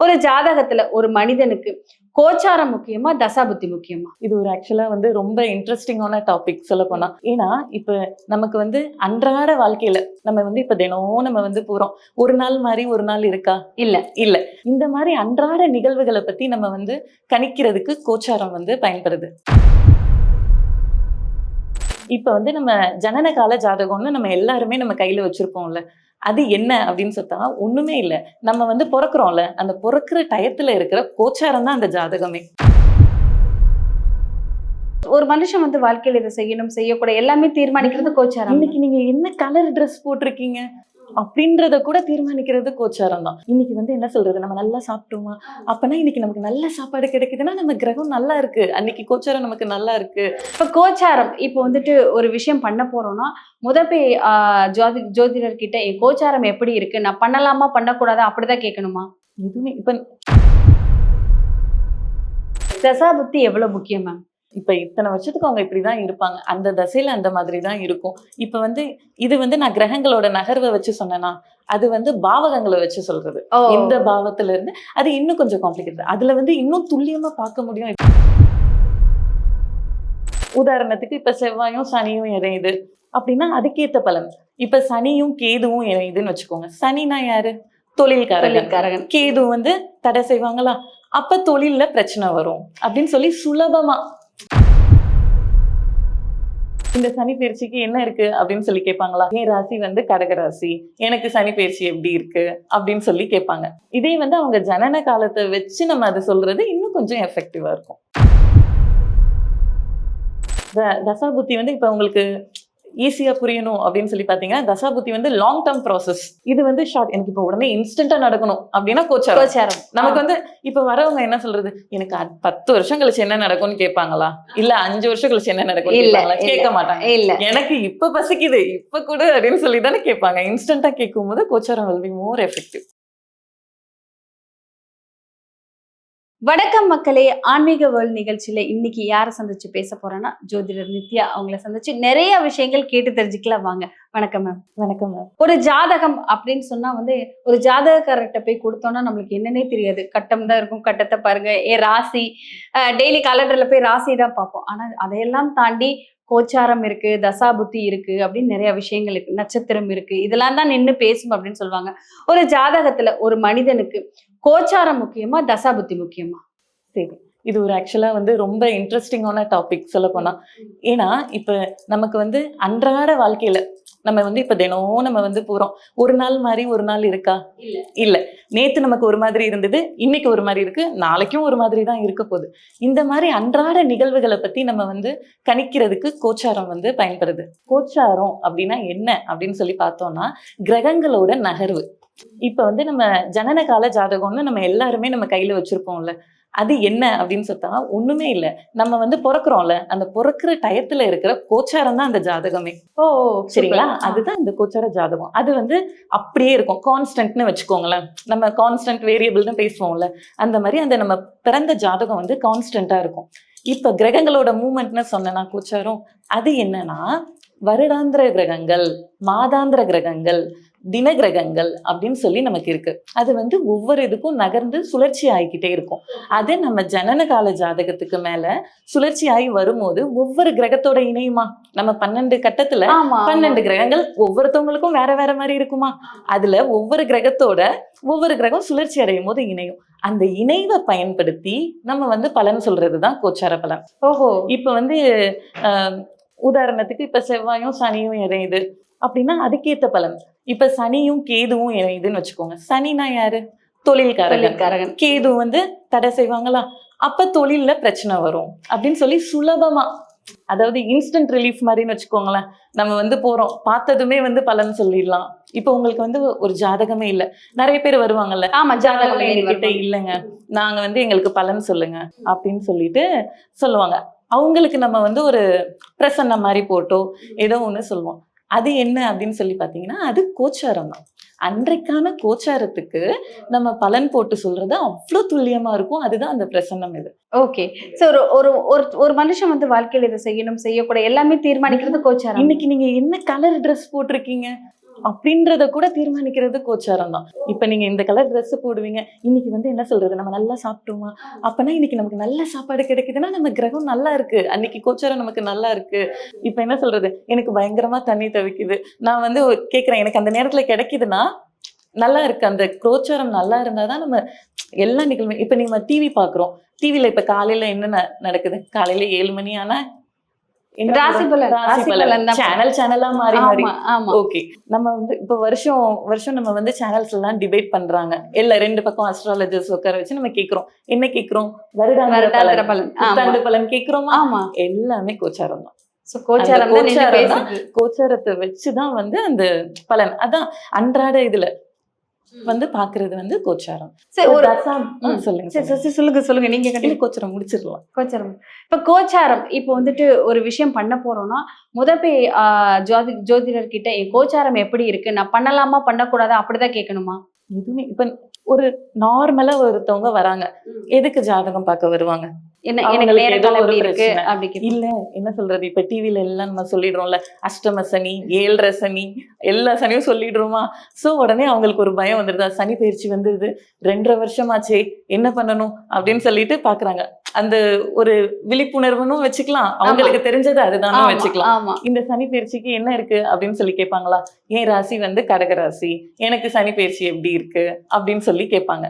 ஒரு ஜாதகத்துல ஒரு மனிதனுக்கு கோச்சாரம் முக்கியமா தசாபுத்தி முக்கியமா? இது ஒரு ஆக்சுவலா வந்து ரொம்ப இன்ட்ரெஸ்டிங்கான டாபிக் சொல்ல போனா. ஏன்னா இப்ப நமக்கு வந்து அன்றாட வாழ்க்கையில நம்ம வந்து இப்ப தினம் நம்ம வந்து போறோம். ஒரு நாள் மாதிரி ஒரு நாள் இருக்கா? இல்ல. இல்ல. இந்த மாதிரி அன்றாட நிகழ்வுகளை பத்தி நம்ம வந்து கணிக்கிறதுக்கு கோச்சாரம் வந்து பயன்படுது. இப்ப வந்து நம்ம ஜனன கால ஜாதகம்னு நம்ம எல்லாருமே நம்ம கையில வச்சிருப்போம்ல. அது என்ன அப்படின்னு சொன்னா ஒண்ணுமே இல்ல. நம்ம வந்து பிறக்கிறோம்ல அந்த பிறக்கிற டயத்துல இருக்கிற கோச்சாரம் தான் அந்த ஜாதகமே. ஒரு மனுஷன் வந்து வாழ்க்கையில இதை செய்யணும் செய்யக்கூடாது எல்லாமே தீர்மானிக்கிறது கோச்சாரம் இன்னைக்கு நீங்க என்ன கலர் ட்ரெஸ் போட்டிருக்கீங்க? அப்படின்றத கூட தீர்மானிக்கிறது கோச்சாரம் தான். இன்னைக்கு வந்து என்ன சொல்றது? நம்ம நல்லா சாப்பிட்டோமா? அப்பனா இன்னைக்கு நமக்கு நல்ல சாப்பாடு கிடைக்குதுன்னா நம்ம கிரகம் நல்லா இருக்கு. அன்னைக்கு கோச்சாரம் நமக்கு நல்லா இருக்கு. இப்ப கோச்சாரம் இப்போ வந்துட்டு ஒரு விஷயம் பண்ண போறோம்னா முதப்பே ஜோதி ஜோதிடர் கிட்ட என் கோச்சாரம் எப்படி இருக்கு? நான் பண்ணலாமா? பண்ணக்கூடாதா? அப்படிதான் கேட்கணுமா? எதுவுமே இப்ப தசாபுத்தி எவ்வளவு முக்கியம் மேம்? இப்ப இத்தனை வருஷத்துக்கு அவங்க இப்படிதான் இருப்பாங்க. அந்த தசையில அந்த மாதிரி தான் இருக்கும். இப்ப வந்து இது வந்து நான் கிரகங்களோட நகர்வை வச்சு சொன்னேன்னா அது வந்து பாவகங்களை வச்சு சொல்றது. இந்த பாவத்துல இருந்து அது இன்னும் கொஞ்சம் காம்ப்ளிகேட்டட் அதுல வந்து இன்னும் துல்லியமா பார்க்க முடியும். உதாரணத்துக்கு இப்ப செவ்வாயும் சனியும் இணையுது. அப்படின்னா அதுக்கேத்த பலன். இப்ப சனியும் கேதுவும் இணையுதுன்னு வச்சுக்கோங்க. சனினா யாரு? தொழில்காரகன். கேது வந்து தடை செய்வாங்களா? அப்ப தொழில்ல பிரச்சனை வரும். அப்படின்னு சொல்லி சுலபமா இந்த சனி பயிற்சிக்கு என்ன இருக்கு அப்படின்னு சொல்லி கேட்பாங்களா? என் ராசி வந்து கடக ராசி. எனக்கு சனி பயிற்சி எப்படி இருக்கு? அப்படின்னு சொல்லி கேட்பாங்க. இதே வந்து அவங்க ஜனன காலத்தை வச்சு நம்ம அதை சொல்றது இன்னும் கொஞ்சம் எஃபெக்டிவா இருக்கும். தசா புத்தி வந்து இப்ப உங்களுக்கு ஈஸியா புரியணும் அப்படின்னு சொல்லி பாத்தீங்கன்னா தசாபுத்தி வந்து லாங் டேர்ம் ப்ராசஸ் இது வந்து ஷார்ட் எனக்கு இப்போ உடனே இன்ஸ்டன்டா நடக்கணும் அப்படின்னா கோச்சாரம். கோச்சாரம். நமக்கு வந்து இப்ப வரவங்க என்ன சொல்றது? எனக்கு பத்து வருஷம் கழிச்சு என்ன நடக்கும்னு கேட்பாங்களா? இல்ல அஞ்சு வருஷம் கழிச்சு என்ன நடக்கும் இல்ல. கேட்க மாட்டாங்க. இல்ல. எனக்கு இப்ப பசிக்குது. இப்ப கூட அப்படின்னு சொல்லி தானே கேட்பாங்க. இன்ஸ்டன்டா கேட்கும் போது கோச்சாரம் will be மோர் எஃபெக்டிவ் வணக்கம் மக்களே. ஆன்மீக வேர்ல்ட் நிகழ்ச்சியில இன்னைக்கு யாரை சந்திச்சு பேச போறேன்னா ஜோதிடர் நித்யா அவங்கள சந்திச்சு நிறைய விஷயங்கள் கேட்டு தெரிஞ்சுக்கலாம் வாங்க. வணக்கம் மேம் வணக்கம் ma'am. ஒரு ஜாதகம் அப்படின்னு சொன்னா வந்து ஒரு ஜாதகக்காரர்கிட்ட போய் கொடுத்தோம்னா நம்மளுக்கு என்னன்னே தெரியாது. கட்டம் தான் இருக்கும். கட்டத்தை பாருங்க. ஏ ராசி. டெய்லி காலண்டர்ல போய் ராசி தான் பார்ப்போம். ஆனா அதையெல்லாம் தாண்டி கோச்சாரம் இருக்கு தசாபுத்தி இருக்கு அப்படின்னு நிறைய விஷயங்கள் இருக்கு. நட்சத்திரம் இருக்கு. இதெல்லாம் தான் நின்று பேசும் அப்படின்னு சொல்லுவாங்க. ஒரு ஜாதகத்துல ஒரு மனிதனுக்கு கோச்சாரம் முக்கியமா தசாபுத்தி முக்கியமா? சரி. இது ஒரு ஆக்சுவலா வந்து ரொம்ப இன்ட்ரெஸ்டிங்கான டாபிக் சொல்ல போனா ஏன்னா இப்ப நமக்கு வந்து அன்றாட வாழ்க்கையில நம்ம வந்து இப்ப தினம் நம்ம வந்து போறோம். ஒரு நாள் மாதிரி ஒரு நாள் இருக்கா? இல்ல. இல்ல. நேத்து நமக்கு ஒரு மாதிரி இருந்தது இன்னைக்கு ஒரு மாதிரி இருக்கு நாளைக்கும் ஒரு மாதிரி தான் இருக்க போகுது. இந்த மாதிரி அன்றாட நிகழ்வுகளை பத்தி நம்ம வந்து கணிக்கிறதுக்கு கோச்சாரம் வந்து பயன்படுது. கோச்சாரம் அப்படின்னா என்ன அப்படின்னு சொல்லி பார்த்தோம்னா கிரகங்களோட நகர்வு. இப்ப வந்து நம்ம ஜனன கால ஜாதகம்னு நம்ம எல்லாருமே நம்ம கையில வச்சிருப்போம்ல. அது என்ன அப்படின்னு சொன்னா ஒண்ணுமே இல்ல. நம்ம வந்து பிறக்கிறோம்ல. அந்த பிறக்கிற டயத்துல இருக்கிற கோச்சாரம் தான் அந்த ஜாதகமே. ஓ சரிங்களா? அதுதான் இந்த கோச்சார ஜாதகம். அது வந்து அப்படியே இருக்கும். கான்ஸ்டன்ட்னு வச்சுக்கோங்களேன். நம்ம கான்ஸ்டன்ட் வேரியபிள்னு பேசுவோம்ல. அந்த மாதிரி அந்த நம்ம பிறந்த ஜாதகம் வந்து கான்ஸ்டன்டா இருக்கும். இப்ப கிரகங்களோட மூமெண்ட்னு சொன்னேன்னா கோச்சாரம் அது என்னன்னா வருடாந்திர கிரகங்கள் மாதாந்திர கிரகங்கள் தின கிரகங்கள் அப்படின்னு சொல்லி நமக்கு இருக்கு. அது வந்து ஒவ்வொரு இதுக்கும் நகர்ந்து சுழற்சி ஆகிக்கிட்டே இருக்கும். அது நம்ம ஜனன கால ஜாதகத்துக்கு மேல சுழற்சி ஆகி வரும்போது ஒவ்வொரு கிரகத்தோட இணையுமா? நம்ம பன்னெண்டு கட்டத்துல பன்னெண்டு கிரகங்கள் ஒவ்வொருத்தவங்களுக்கும் வேற வேற மாதிரி இருக்குமா? அதுல ஒவ்வொரு கிரகத்தோட ஒவ்வொரு கிரகம் சுழற்சி அடையும் போது இணையும். அந்த இணைவை பயன்படுத்தி நம்ம வந்து பலன் சொல்றதுதான் கோச்சார பலன். ஓஹோ. இப்ப வந்து ஆஹ், உதாரணத்துக்கு இப்ப செவ்வாயும் சனியும் இணையுது. அப்படின்னா அதுக்கேத்த பலன். இப்ப சனியும் கேதுவும் இணையுதுன்னு வச்சுக்கோங்க. சனினா யாரு? தொழில்காரகன் கேது வந்து தடை செய்வாங்களா? அப்ப தொழில்ல பிரச்சனை வரும். அப்படின்னு சொல்லி சுலபமா அதாவது இன்ஸ்டன்ட் ரிலீஃப் மாதிரின்னு வச்சுக்கோங்களேன். நம்ம வந்து போறோம். பார்த்ததுமே வந்து பலன் சொல்லிடலாம். இப்போ உங்களுக்கு வந்து ஒரு ஜாதகமே இல்ல. நிறைய பேர் வருவாங்கல்ல. ஆமா ஜாதகம் எங்ககிட்ட இல்லைங்க. நாங்க வந்து எங்களுக்கு பலன் சொல்லுங்க. அப்படின்னு சொல்லிட்டு சொல்லுவாங்க. அவங்களுக்கு நம்ம வந்து ஒரு பிரசன்ன மாதிரி போட்டோ ஏதோ ஒண்ணு சொல்லுவோம். அது என்ன அப்படின்னு சொல்லி பார்த்தீங்கன்னா அது கோச்சாரம் தான். அன்றைக்கான கோச்சாரத்துக்கு நம்ம பலன் போட்டு சொல்றது அவ்வளோ துல்லியமா இருக்கும். அதுதான் அந்த பிரசன்னம் இது. ஓகே சோ ஒரு ஒரு ஒரு ஒரு மனுஷன் வந்து வாழ்க்கையில இதை செய்யணும் செய்யக்கூடாது எல்லாமே தீர்மானிக்கிறது கோச்சாரம். இன்னைக்கு நீங்க என்ன கலர் ட்ரெஸ் போட்டிருக்கீங்க? அப்படின்றத கூட தீர்மானிக்கிறது கோச்சாரம் தான். இப்ப நீங்க இந்த கலர் ட்ரெஸ் போடுவீங்க இன்னைக்கு வந்து என்ன சொல்றது? நம்ம நல்லா சாப்பிட்டோமா? அப்பனா இன்னைக்கு நமக்கு நல்ல சாப்பாடு கிடைக்குதுன்னா நம்ம கிரகம் நல்லா இருக்கு. அன்னைக்கு கோச்சாரம் நமக்கு நல்லா இருக்கு. இப்ப என்ன சொல்றது? எனக்கு பயங்கரமா தண்ணி தவிக்குது நான் வந்து கேட்குறேன் கேக்குறேன் எனக்கு அந்த நேரத்துல கிடைக்குதுன்னா நல்லா இருக்கு. அந்த கோச்சாரம் நல்லா இருந்தாதான் நம்ம எல்லா நிகழ்வு இப்ப நம்ம டிவி பாக்குறோம் டிவியில இப்ப காலையில என்ன ந- நடக்குது? காலையில ஏழு மணி ஆனா சேனல் சேனலா மாறி மாறி. ஓகே நம்ம வந்து இப்ப வருஷம் வருஷம் நம்ம வந்து சேனல்ஸ் எல்லாம் டிபேட் பண்றாங்க. இல்ல ரெண்டு பக்கம் அஸ்ட்ராலஜர்ஸ் உட்கார வச்சு நம்ம கேக்குறோம். என்ன கேக்குறோம்? வருடாந்திர பலன். புத்தாண்டு பலன் கேக்குறோமா? ஆமா. எல்லாமே கோச்சாரம் தான். கோச்சாரத்தை வச்சுதான் வந்து அந்த பலன். அதான் அன்றாட இதுல வந்து பாக்குறது வந்து கோச்சாரம். சரி ஒரு. சொல்லுங்க சரி, சொல்லுங்க. சொல்லுங்க சொல்லுங்க. நீங்க கண்டிப்பா கோச்சாரம் முடிச்சிடலாம். கோச்சாரம். இப்ப கோச்சாரம் இப்போ வந்துட்டு ஒரு விஷயம் பண்ண போறோம்னா முத போய் ஜோதி ஜோதிடர் கிட்ட என் கோச்சாரம் எப்படி இருக்கு? நான் பண்ணலாமா பண்ணக்கூடாதா? அப்படிதான் கேட்கணுமா? எதுவுமே இப்ப ஒரு நார்மலா ஒருத்தவங்க வராங்க. எதுக்கு ஜாதகம் பார்க்க வருவாங்க? என்ன எனக்கு எப்படி இருக்கு. அப்படி. இல்ல என்ன சொல்றது? இப்ப டிவில எல்லாம் நம்ம சொல்லிடுறோம்ல அஷ்டம சனி ஏழரை சனி எல்லா சனியும் சொல்லிடுறோமா? சோ உடனே அவங்களுக்கு ஒரு பயம் வந்துருதா. சனி பயிற்சி வந்துருது ரெண்டரை வருஷமாச்சே என்ன பண்ணணும்? அப்படின்னு சொல்லிட்டு பாக்குறாங்க. அந்த ஒரு விழிப்புணர்வுன்னு வச்சுக்கலாம். அவங்களுக்கு தெரிஞ்சது அதுதானே வச்சுக்கலாம். இந்த சனி பயிற்சிக்கு என்ன இருக்கு? அப்படின்னு சொல்லி கேட்பாங்களா? என் ராசி வந்து கடக ராசி? எனக்கு சனி பயிற்சி எப்படி இருக்கு? அப்படின்னு சொல்லி கேட்பாங்க.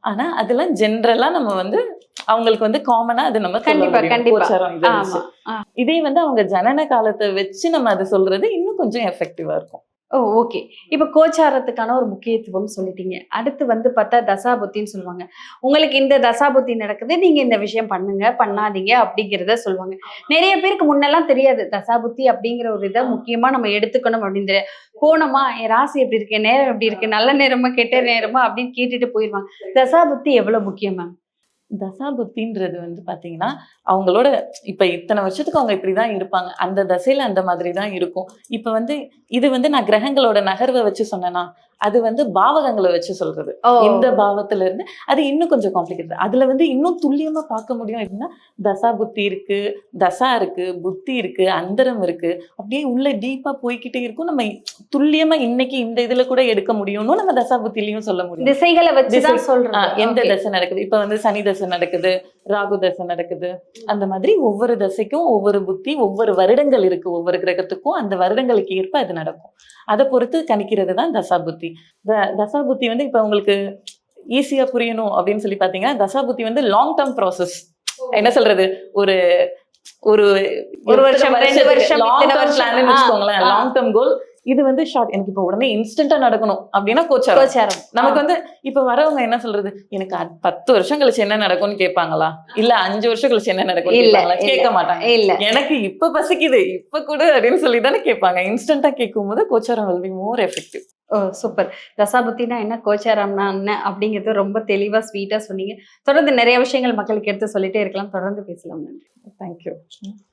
ஆனா அதெல்லாம் ஜென்ரலா நம்ம வந்து அவங்களுக்கு வந்து காமனா அது நம்ம கண்டிப்பா. கண்டிப்பா. இதை வந்து அவங்க ஜனன காலத்தை வச்சு நம்ம அதை சொல்றது இன்னும் கொஞ்சம் எஃபெக்டிவா இருக்கும். ஓ ஓகே இப்ப கோச்சாரத்துக்கான ஒரு முக்கியத்துவம் சொல்லிட்டீங்க. அடுத்து வந்து பார்த்தா தசாபுத்தின்னு சொல்லுவாங்க. உங்களுக்கு இந்த தசாபுத்தி நடக்குது நீங்க இந்த விஷயம் பண்ணுங்க பண்ணாதீங்க அப்படிங்கிறத சொல்லுவாங்க. நிறைய பேருக்கு முன்னெல்லாம் தெரியாது தசாபுத்தி அப்படிங்கிற ஒரு இதை முக்கியமா நம்ம எடுத்துக்கணும் அப்படின்னு தெரியாது. போனோமா என் ராசி எப்படி இருக்கு நேரம் எப்படி இருக்கு நல்ல நேரமா கெட்ட நேரமா அப்படின்னு கேட்டுட்டு போயிருவாங்க. தசாபுத்தி எவ்வளவு முக்கியம் மேம்? தசாபுத்தின்றது வந்து பாத்தீங்கன்னா அவங்களோட இப்ப இத்தனை வருஷத்துக்கு அவங்க இப்படிதான் இருப்பாங்க. அந்த தசையில் அந்த மாதிரி தான் இருக்கும். இப்போ வந்து இது வந்து நான் கிரகங்களோட நகர்வை வச்சு சொன்னேன்னா அது வந்து பாவகங்களை வச்சு சொல்றது. இந்த பாவத்துல இருந்து அது இன்னும் கொஞ்சம் காம்ப்ளிகேட்டட் அதுல வந்து இன்னும் துல்லியமா பார்க்க முடியும் எப்படின்னா தசா புத்தி இருக்கு தசா இருக்கு புத்தி இருக்கு அந்தரம் இருக்கு. அப்படியே உள்ள டீப்பா போய்க்கிட்டே இருக்கும். நம்ம துல்லியமா இன்னைக்கு இந்த இதுல கூட எடுக்க முடியும்னு நம்ம தசா புத்திலையும் சொல்ல முடியும். திசைகளை திசை- சொல்றோம். எந்த தசை நடக்குது? இப்ப வந்து சனி தசை நடக்குது. ராகு தசை நடக்குது. அந்த மாதிரி ஒவ்வொரு தசைக்கும் ஒவ்வொரு புத்தி ஒவ்வொரு வருடங்கள் இருக்கு. ஒவ்வொரு கிரகத்துக்கும் அந்த வருடங்களுக்கு ஏற்ப அது நடக்கும். அதை பொறுத்து கணிக்கிறது தான் தசா புத்தி. த- தசா புத்தி வந்து இப்ப உங்களுக்கு ஈஸியா புரியணும் அப்படின்னு சொல்லி பாத்தீங்கன்னா தசா புத்தி வந்து லாங் டேர்ம் ப்ராசஸ் என்ன சொல்றது? ஒரு ஒரு ஒரு வருஷம், ரெண்டு வருஷம், இத்தனை வருஷம். பிளான் வச்சுக்கோங்களேன். லாங் டேர்ம் கோல் இது வந்து ஷார்ட் எனக்கு இப்ப உடனே இன்ஸ்டன்டா நடக்கணும் அப்படின்னா கோச்சாரம். கோச்சாரம். நமக்கு வந்து இப்ப வரவங்க என்ன சொல்றது? எனக்கு பத்து வருஷம் கழிச்சு என்ன நடக்கும்னு கேட்பாங்களா? இல்ல அஞ்சு வருஷம் கழிச்சு என்ன நடக்கும் இல்ல. கேட்க மாட்டாங்க. இல்ல. எனக்கு இப்ப பசிக்குது. இப்ப கூட அப்படின்னு சொல்லி தானே கேட்பாங்க. இன்ஸ்டன்டா கேட்கும் போது கோச்சாரம் will be more effective O super தசாபுத்தினா என்ன கோச்சாரம்னா என்ன அப்படிங்கிறது ரொம்ப தெளிவா ஸ்வீட்டா சொன்னீங்க. தொடர்ந்து நிறைய விஷயங்கள் மக்களுக்கு எடுத்து சொல்லிட்டே இருக்கலாம். தொடர்ந்து பேசலாம். நன்றி. தேங்க்யூ